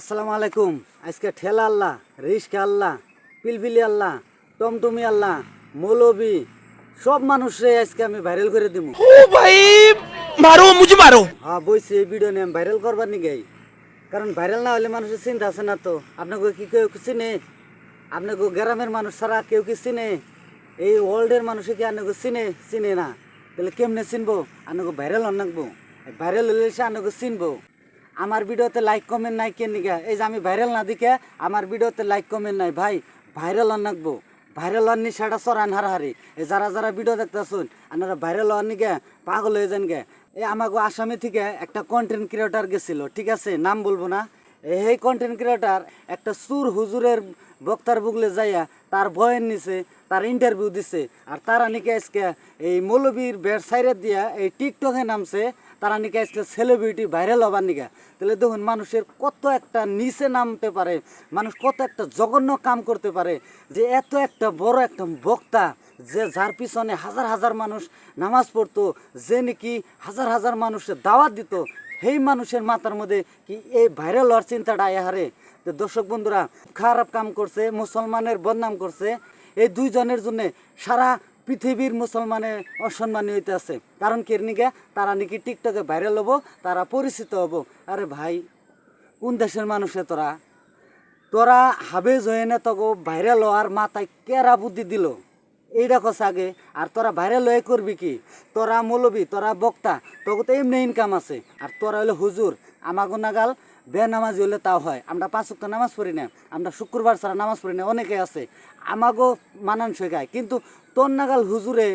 আসসালামু আলাইকুম। আজকে ঠেলা আল্লাহ রিস্কা আল্লাহ পিলপিলি আল্লাহ টমটমি আল্লাহ মৌলবি সব মানুষরে আজকে আমি ভাইরাল করে দিব ও ভাই মারো মুজি মারো। হ্যাঁ বইছি এই ভিডিও নিয়ে আমি ভাইরাল করবার নি গাই কারণ ভাইরাল না হলে মানুষের চিন্তা আছে না তো। আপনাকে কি কেউ কি চিনে? আপনাকে গ্রামের মানুষ ছাড়া কেউ কি চিনে? এই ওয়ার্ল্ডের মানুষে কি আপনাকে চিনে? চিনে না। তাহলে কেমনে চিনবো? আপনাকে ভাইরাল অনাকবো ভাইরাল হলে সে আপনাকে চিনবো। আমার ভিডিওতে লাইক কমেন্ট নাই কেন নিগা? এই যে আমি ভাইরাল না দিকে, আমার ভিডিওতে লাইক কমেন্ট নাই। ভাই ভাইরাল অনাকবো ভাইরাল হওয়ার নিশাটা চড়ান হারাহারি। এই যারা যারা ভিডিও দেখতেছুন, আপনারা ভাইরাল হওয়ার নিকে পাগল হয়ে যান গে। এই আমাকে আসামি থেকে একটা কন্টেন্ট ক্রিয়েটার গেছিল, ঠিক আছে? নাম বলব না। এই কন্টেন্ট ক্রিয়েটার একটা সুর হুজুরের বক্তার বুগলে যাইয়া তার বয়ের নিছে, তার ইন্টারভিউ দিছে। আর তারা নাকি আজকে এই মৌলবীর বের সাইরে দিয়া এই টিকটকে নামছে। তারা নাকি আজকে সেলিব্রিটি ভাইরাল হবার নিকা? তাহলে দেখুন, মানুষের কত একটা নিচে নামতে পারে, মানুষ কত একটা জঘন্য কাম করতে পারে, যে এত একটা বড় একটা বক্তা, যে যার পিছনে হাজার হাজার মানুষ নামাজ পড়তো, যে নাকি হাজার হাজার মানুষের দাওয়াত দিত, সেই মানুষের মাথার মধ্যে কি এই ভাইরাল হওয়ার চিন্তাটা হারে? তো দর্শক বন্ধুরা, খারাপ কাম করছে, মুসলমানের বদনাম করছে, এই দুইজনের জন্য সারা পৃথিবীর মুসলমানের অসম্মানী হইতে আছে। কারণ কি নিকে তারা নাকি টিকটকে ভাইরাল হব, তারা পরিচিত হব। আরে ভাই, কোন দেশের মানুষে তোরা? তোরা হাবেজ হয়ে না তোকে ভাইরাল হওয়ার মাথায় কেরা বুদ্ধি দিল? এইটা কথা আগে, আর তোরা ভাইরাল হয়ে করবি কি? তোরা মৌলবি, তোরা বক্তা, তোকে তো এমনি ইনকাম আছে। আর তোরা হলো হুজুর, আমাগো নাগাল বেনামাজি হলে তাও হয়। আমরা পাঁচ উক্ত নামাজ পড়ি না, আমরা শুক্রবার ছাড়া নামাজ পড়ি না, অনেকে আছে। আমাগো মানান শেখায় কিন্তু তোর নাগাল হুজুরে,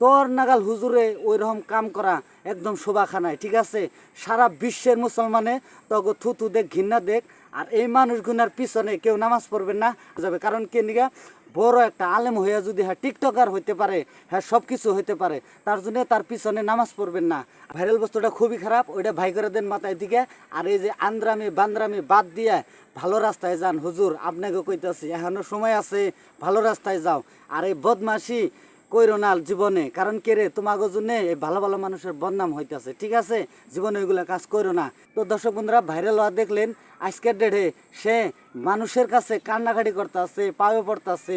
তোর নাগাল হুজুরে ওই রকম কাম করা একদম শোভাখানায়, ঠিক আছে? সারা বিশ্বের মুসলমানে তখন থুতু দেখ, ঘৃণা দেখ, আর এই মানুষগুনার পিছনে কেউ নামাজ পড়বেন না, যাবে। কারণ কে নিগা? বড় একটা আলেম হইয়া যদি হ্যাঁ টিকটকার হইতে পারে হ্যাঁ সব কিছু হইতে পারে, তার জন্য তার পিছনে নামাজ পড়বেন না। ভাইরাল বস্তুটা খুবই খারাপ, ওইটা ভাই করে দেন মাথায় দিকে। আর এই যে আন্দ্রামি বান্দ্রামি বাদ দিয়ে, ভালো রাস্তায় যান, হুজুর আপনাকে কইতাছি, এখনও সময় আছে, ভালো রাস্তায় যাও। আর এই বদমাসি কইরো না জীবনে, কারণ কে রে তোমাকে জন্য এই ভালো ভালো মানুষের বদনাম হইতেছে, ঠিক আছে? জীবনে ওইগুলা কাজ করো না। তো দর্শক বন্ধুরা, ভাইরাল হওয়া দেখলেন আজকের ডেটে সে মানুষের কাছে কান্নাকাটি করতে আছে পায়ে পড়তেছে।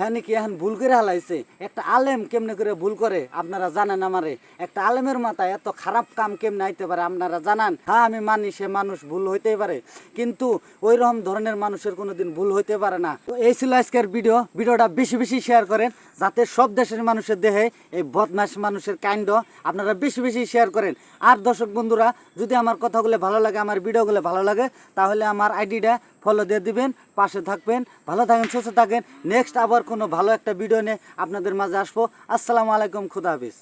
হ্যাঁ নাকি এখন ভুল করে হালাইছে? একটা আলেম কেমনে করে ভুল করে? আপনারা জানেন আমারে। একটা আলেমের মাথায় এত খারাপ কাম কেমনে আইতে পারে, আপনারা জানান। হ্যাঁ আমি মানি সে মানুষ ভুল হইতেই পারে, কিন্তু ওই রকম ধরনের মানুষের কোনোদিন ভুল হইতে পারে না। তো এই ছিল আজকের ভিডিও। ভিডিওটা বেশি বেশি শেয়ার করেন, যাতে সব দেশের মানুষের দেহে এই বদমাস মানুষের কাণ্ড আপনারা বেশি বেশি শেয়ার করেন। আর দর্শক বন্ধুরা, যদি আমার কথাগুলো ভালো লাগে, আমার ভিডিওগুলো ভালো লাগে, তাহলে আমার আইডিটা ফলো দিয়ে দিবেন, পাশে থাকবেন, ভালো থাকেন, সুস্থ থাকেন। নেক্সট আবার কোনো ভালো একটা ভিডিও নিয়ে আপনাদের মাঝে আসব। আসসালামু আলাইকুম, খুদা হাফিজ।